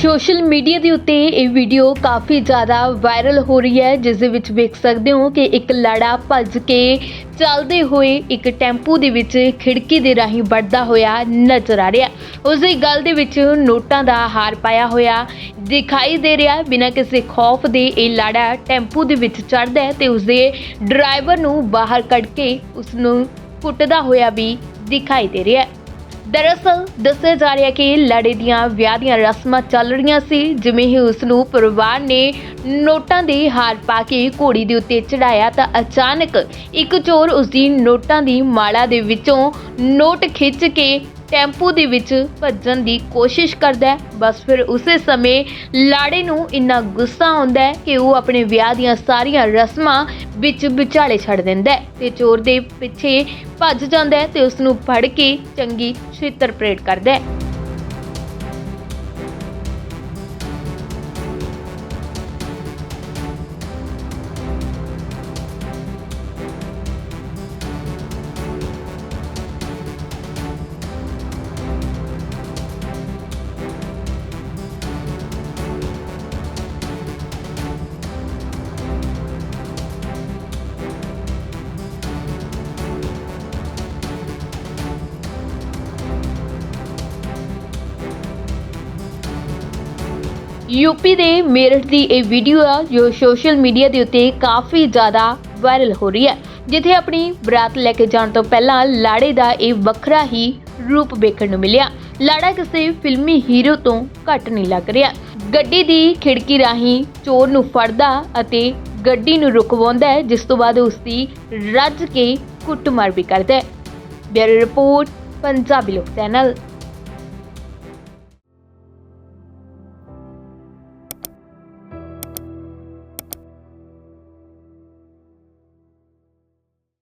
Social media ਦੇ ਉੱਤੇ ਇਹ ਵੀਡੀਓ ਕਾਫੀ ਜ਼ਿਆਦਾ ਵਾਇਰਲ ਹੋ ਰਹੀ ਹੈ, ਜਿਸ ਦੇ ਵਿੱਚ ਵੇਖ ਸਕਦੇ ਹੋ ਕਿ ਇੱਕ ਲੜਾ ਭੱਜ ਕੇ ਚੱਲਦੇ ਹੋਏ ਇੱਕ ਟੈਂਪੂ ਦੇ ਵਿੱਚ ਖਿੜਕੀ ਦੇ ਰਾਹੀਂ ਵੜਦਾ ਹੋਇਆ ਨਜ਼ਰ ਆ ਰਿਹਾ ਉਸ ਦੀ ਗੱਲ ਦੇ ਵਿੱਚ ਨੋਟਾਂ ਦਾ ਹਾਰ ਪਾਇਆ ਹੋਇਆ ਦਿਖਾਈ ਦੇ ਰਿਹਾ ਬਿਨਾਂ ਕਿਸੇ ਖੌਫ ਦੇ ਇਹ ਲਾੜਾ ਟੈਂਪੂ ਦੇ ਵਿੱਚ ਚੜ੍ਹਦਾ ਹੈ ਤੇ ਉਸ ਦੇ ਡਰਾਈਵਰ ਨੂੰ ਬਾਹਰ ਕੱਢ ਕੇ ਉਸ ਨੂੰ ਕੁੱਟਦਾ ਹੋਇਆ ਵੀ ਦਿਖਾਈ ਦੇ ਰਿਹਾ ਹੈ। ਦਰਅਸਲ ਦੱਸਿਆ ਜਾ ਰਿਹਾ ਕਿ ਲੜੇ ਦੀਆਂ ਵਿਆਹ ਦੀਆਂ ਰਸਮਾਂ ਚੱਲ ਰਹੀਆਂ ਸੀ, ਜਿਵੇਂ ਹੀ ਉਸ ਨੂੰ ਪਰਿਵਾਰ ਨੇ ਨੋਟਾਂ ਦੇ ਹਾਰ ਪਾ ਕੇ ਘੋੜੀ ਦੇ ਉੱਤੇ ਚੜਾਇਆ ਤਾਂ ਅਚਾਨਕ ਇੱਕ ਚੋਰ ਉਸ ਦੀ ਨੋਟਾਂ ਦੀ ਮਾਲਾ ਦੇ ਵਿੱਚੋਂ ਨੋਟ ਖਿੱਚ ਕੇ ਟੈਂਪੂ ਦੇ ਵਿੱਚ ਭੱਜਣ ਦੀ ਕੋਸ਼ਿਸ਼ ਕਰਦਾ ਹੈ। ਬਸ ਫਿਰ ਉਸੇ ਸਮੇਂ ਲਾੜੇ ਨੂੰ ਇੰਨਾ ਗੁੱਸਾ ਆਉਂਦਾ ਹੈ ਕਿ ਉਹ ਆਪਣੇ ਵਿਆਹ ਦੀਆਂ ਸਾਰੀਆਂ ਰਸਮਾਂ ਵਿੱਚ ਵਿਚਾਲੇ ਛੱਡ ਦਿੰਦਾ ਹੈ ਤੇ ਚੋਰ ਦੇ ਪਿੱਛੇ ਭੱਜ ਜਾਂਦਾ ਹੈ ਤੇ ਉਸ ਨੂੰ ਫੜ ਕੇ ਚੰਗੀ ਛਿੱਤਰ ਪਰੇਡ ਕਰਦਾ ਹੈ। ਯੂਪੀ ਦੇ ਮੇਰਠ ਦੀ ਇਹ ਵੀਡੀਓ ਆ, ਜੋ ਸੋਸ਼ਲ ਮੀਡੀਆ ਦੇ ਉੱਤੇ ਕਾਫੀ ਜ਼ਿਆਦਾ ਵਾਇਰਲ ਹੋ ਰਹੀ ਹੈ, ਜਿੱਥੇ ਆਪਣੀ ਬਰਾਤ ਲੈ ਕੇ ਜਾਣ ਤੋਂ ਪਹਿਲਾਂ ਲਾੜੇ ਦਾ ਇਹ ਵੱਖਰਾ ਹੀ ਰੂਪ ਵੇਖਣ ਨੂੰ ਮਿਲਿਆ। ਲਾੜਾ ਕਿਸੇ ਫਿਲਮੀ ਹੀਰੋ ਤੋਂ ਘੱਟ ਨਹੀਂ ਲੱਗ ਰਿਹਾ। ਗੱਡੀ ਦੀ ਖਿੜਕੀ ਰਾਹੀਂ ਚੋਰ ਨੂੰ ਫੜਦਾ ਅਤੇ ਗੱਡੀ ਨੂੰ ਰੁਕਵਾਉਂਦਾ ਹੈ, ਜਿਸ ਤੋਂ ਬਾਅਦ ਉਸ ਦੀ ਰੱਜ ਕੇ ਕੁੱਟਮਾਰ ਵੀ ਕਰਦਾ ਹੈ। ਬਿਊਰੋ ਰਿਪੋਰਟ, ਪੰਜਾਬੀ ਲੋਕ ਚੈਨਲ।